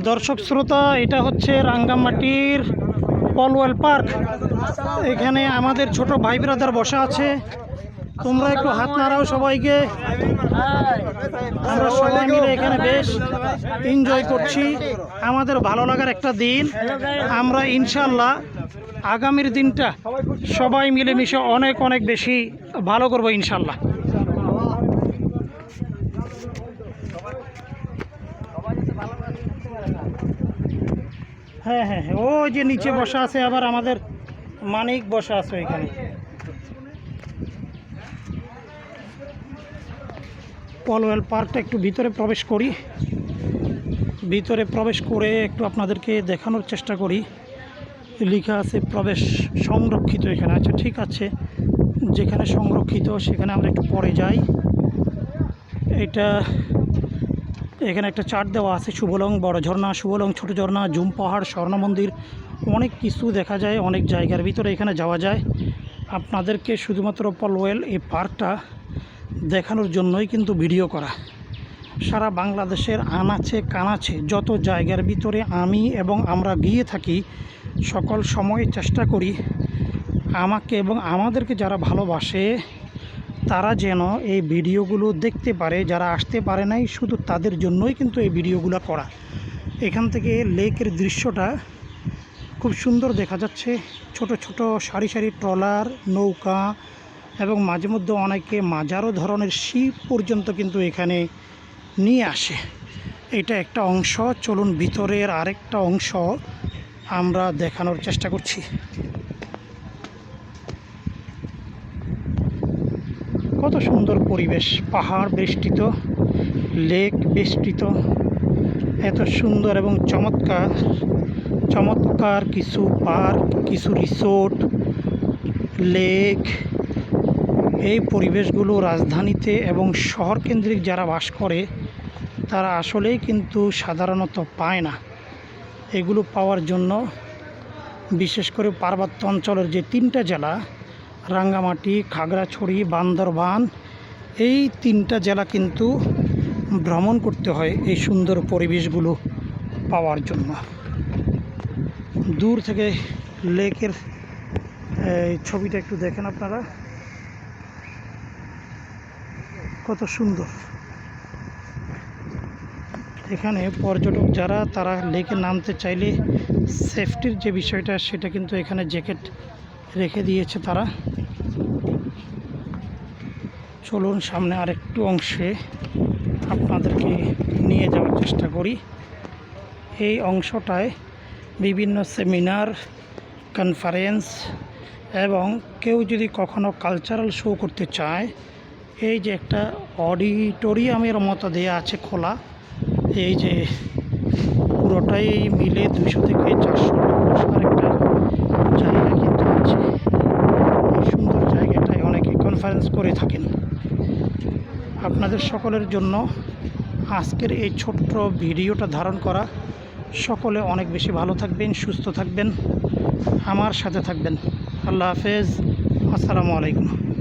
দর্শক শ্রোতা, এটা হচ্ছে রাঙ্গামাটির পলওয়েল পার্ক। এখানে আমাদের ছোট ভাই ব্রাদার বসা আছে। তোমরা একটু হাত নাড়াও সবাইকে। আমরা সবাই মিলে এখানে বেশ এনজয় করছি। আমাদের ভালো লাগার একটা দিন। আমরা ইনশাল্লাহ আগামীর দিনটা সবাই মিলেমিশে অনেক অনেক বেশি ভালো করব ইনশাল্লাহ হ্যাঁ হ্যাঁ হ্যাঁ। ও যে নিচে বসা আছে, আবার আমাদের মানিক বসা আছে এখানে পলওয়েল পার্কটা একটু ভিতরে প্রবেশ করি। ভিতরে প্রবেশ করে একটু আপনাদেরকে দেখানোর চেষ্টা করি। লেখা আছে প্রবেশ সংরক্ষিত এখানে। আচ্ছা ঠিক আছে। যেখানে সংরক্ষিত, সেখানে আমরা একটু পরে যাই। এটা এখানে একটা চার্ট দেওয়া আছে, শুভলং বড় ঝর্ণা, শুভলং ছোট ঝর্ণা জুম পাহাড়, স্বর্ণ মন্দির, অনেক কিছু দেখা যায়, অনেক জায়গার ভিতরে এখানে যাওয়া যায়। আপনাদেরকে শুধুমাত্র পলওয়েল এই পার্কটা দেখানোর জন্যই কিন্তু ভিডিও করা। সারা বাংলাদেশের আনাচে কানাচে যত জায়গার ভিতরে আমি এবং আমরা গিয়ে থাকি, সকল সময় চেষ্টা করি আমাকে এবং আমাদেরকে যারা ভালোবাসে তারা যেন এই ভিডিওগুলো দেখতে পারে, যারা আসতে পারে নাই, শুধু তাদের জন্যই কিন্তু এই ভিডিওগুলো করা। এখান থেকে লেকের দৃশ্যটা খুব সুন্দর দেখা যাচ্ছে। ছোট ছোট, সারি সারি ট্রলার, নৌকা এবং মাঝে মধ্যে অনেকে মাজারও ধরনের শিপ পর্যন্ত কিন্তু এখানে নিয়ে আসে। এটা একটা অংশ। চলুন ভিতরের আরেকটা অংশ আমরা দেখানোর চেষ্টা করছি। কত সুন্দর পরিবেশ, পাহাড় বেষ্টিত, লেক বেষ্টিত, এত সুন্দর এবং চমৎকার চমৎকার কিছু পার্ক, কিছু রিসোর্ট, লেক, এই পরিবেশগুলো রাজধানীতে এবং শহর কেন্দ্রিক যারা বাস করে, তারা আসলেই কিন্তু সাধারণত পায় না। এগুলো পাওয়ার জন্য বিশেষ করে পার্বত্য অঞ্চলের যে তিনটা জেলা রাঙ্গামাটি, খাগড়াছড়ি, বান্দরবান, এই তিনটা জেলা কিন্তু ভ্রমণ করতে হয় এই সুন্দর পরিবেশগুলো পাওয়ার জন্য। দূর থেকে লেকের ছবিটা একটু দেখেন আপনারা। কত সুন্দর। এখানে পর্যটক যারা, তারা লেকে নামতে চাইলে সেফটির যে বিষয়টা, সেটা কিন্তু এখানে জ্যাকেট রেখে দিয়েছে তারা। চলুন সামনে আরেকটু অংশে আপনাদেরকে নিয়ে যাওয়ার চেষ্টা করি। এই অংশটায় বিভিন্ন সেমিনার, কনফারেন্স এবং কেউ যদি কখনো কালচারাল শো করতে চায়, এই যে একটা অডিটোরিয়ামের মতো দেয়া আছে খোলা, এই যে পুরোটাই মিলে দুশো থেকে চারশো বসার একটা জায়গা কিন্তু আছে। সুন্দর জায়গাটায় অনেকে কনফারেন্স করে থাকেন। আপনাদের সকলের জন্য আজকের এই ছোট্ট ভিডিওটা ধারণ করা। সকলে অনেক বেশি ভালো থাকবেন, সুস্থ থাকবেন। আমার সাথে থাকবেন। আল্লাহ হাফেজ। আসসালামু আলাইকুম।